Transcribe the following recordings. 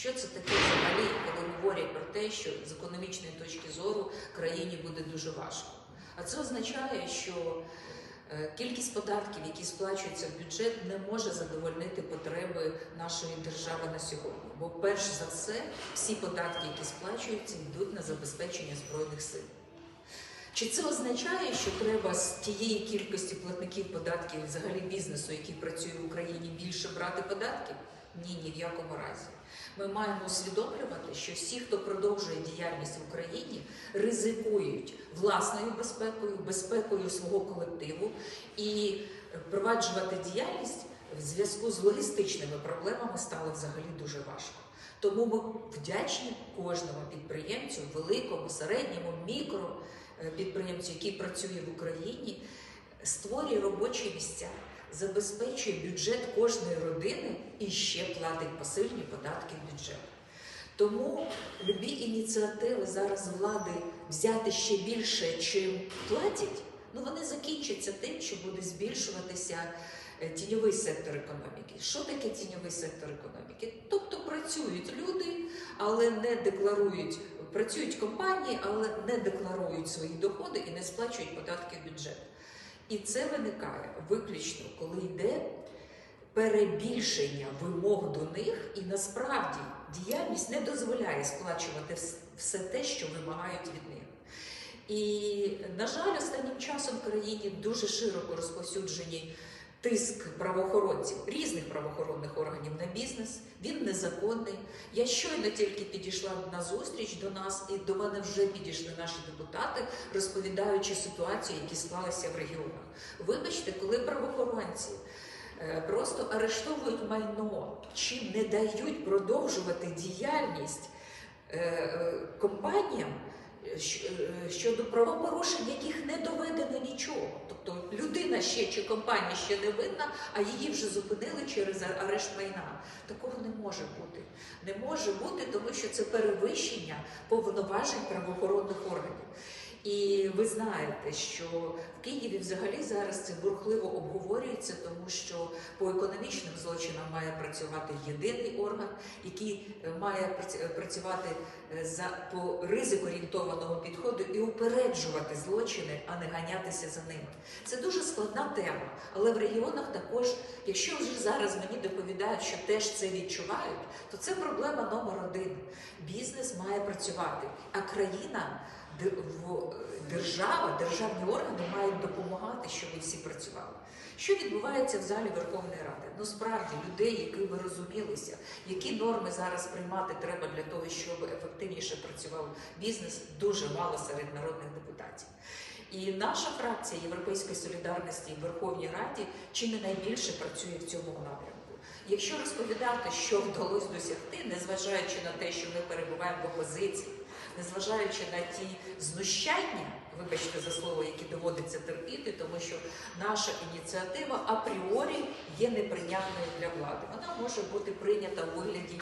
Що це таке взагалі, коли говорять про те, що з економічної точки зору країні буде дуже важко? А це означає, що е, кількість податків, які сплачуються в бюджет, не може задовольнити потреби нашої держави на сьогодні. Бо перш за все, всі податки, які сплачуються, йдуть на забезпечення збройних сил. Чи це означає, що треба з тієї кількості платників податків, взагалі бізнесу, який працює в Україні, більше брати податків? Ні, ні в якому разі. Ми маємо усвідомлювати, що всі, хто продовжує діяльність в Україні, ризикують власною безпекою, безпекою свого колективу і впроваджувати діяльність в зв'язку з логістичними проблемами стало взагалі дуже важко. Тому ми вдячні кожному підприємцю, великому, середньому, мікро е, який працює в Україні, створює робочі місця, забезпечує бюджет кожної родини і ще платить посильні податки в бюджет. Тому любі ініціативи зараз влади взяти ще більше, чим платять, ну вони закінчаться тим, що буде збільшуватися е, тіньовий сектор економіки. Що таке тіньовий сектор економіки? Тобто працюють люди, але не декларують, працюють компанії, але не декларують свої доходи і не сплачують податки в бюджет. І це виникає виключно, коли йде перебільшення вимог до них, і насправді діяльність не дозволяє сплачувати все те, що вимагають від них. І, на жаль, останнім часом в країні дуже широко розповсюджені тиск правоохоронців, різних правоохоронних органів на бізнес. Він незаконний. Я щойно тільки підійшла на зустріч до нас, і до мене вже підійшли наші депутати, розповідаючи ситуацію, які склалися в регіонах. Вибачте, коли правоохоронці е, просто арештовують майно чи не дають продовжувати діяльність е, е, компаніям щодо правопорушень, яких не доведено нічого. Тобто людина ще чи компанія ще не винна, а її вже зупинили через арешт майна. Такого не може бути. Не може бути, тому що це перевищення повноважень правоохоронних органів. І ви знаєте, що в Києві взагалі зараз це бурхливо обговорюється, тому що по економічним злочинам має працювати єдиний орган, який е, має е, працювати е, за по ризикоорієнтованому підходу і упереджувати злочини, а не ганятися за ними. Це дуже складна тема, але в регіонах також, якщо вже зараз мені доповідають, що теж це відчувають, то це проблема номер один. Бізнес має працювати, а країна держава, державні органи мають допомагати, щоб всі працювали. Що відбувається в залі Верховної Ради? Ну справді людей, які ви розумілися, які норми зараз приймати треба для того, щоб ефективніше працював бізнес, дуже мало серед народних депутатів. І наша фракція Європейської солідарності в Верховній Раді чи не найбільше працює в цьому напрямку. Якщо розповідати, що вдалося досягти, незважаючи на те, що ми перебуваємо в опозиції, незважаючи на ті знущання, вибачте за слово, які доводиться терпіти, тому що наша ініціатива апріорі є неприйнятною для влади. Вона може бути прийнята у вигляді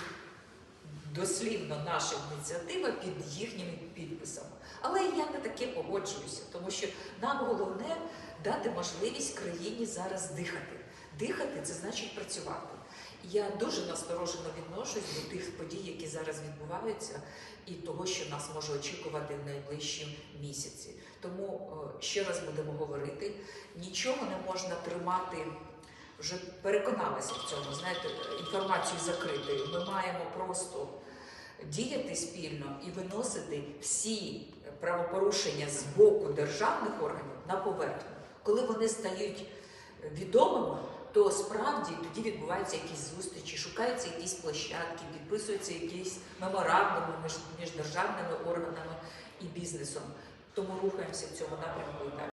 дослівно наша ініціатива під їхніми підписами. Але я не таке погоджуюся, тому що нам головне дати можливість країні зараз дихати. Дихати це значить працювати. Я дуже насторожено відношусь до тих подій, які зараз відбуваються, і того, що нас може очікувати в найближчі місяці. Тому е, ще раз будемо говорити: нічого не можна тримати. Вже переконалася в цьому, знаєте, інформацію закритою. Ми маємо просто діяти спільно і виносити всі правопорушення з боку державних органів на поверхню. Коли вони стають відомими, то справді тоді відбуваються якісь зустрічі, шукаються якісь площадки, підписуються якісь меморандуми між, між державними органами і бізнесом. Тому рухаємося в цьому напрямку.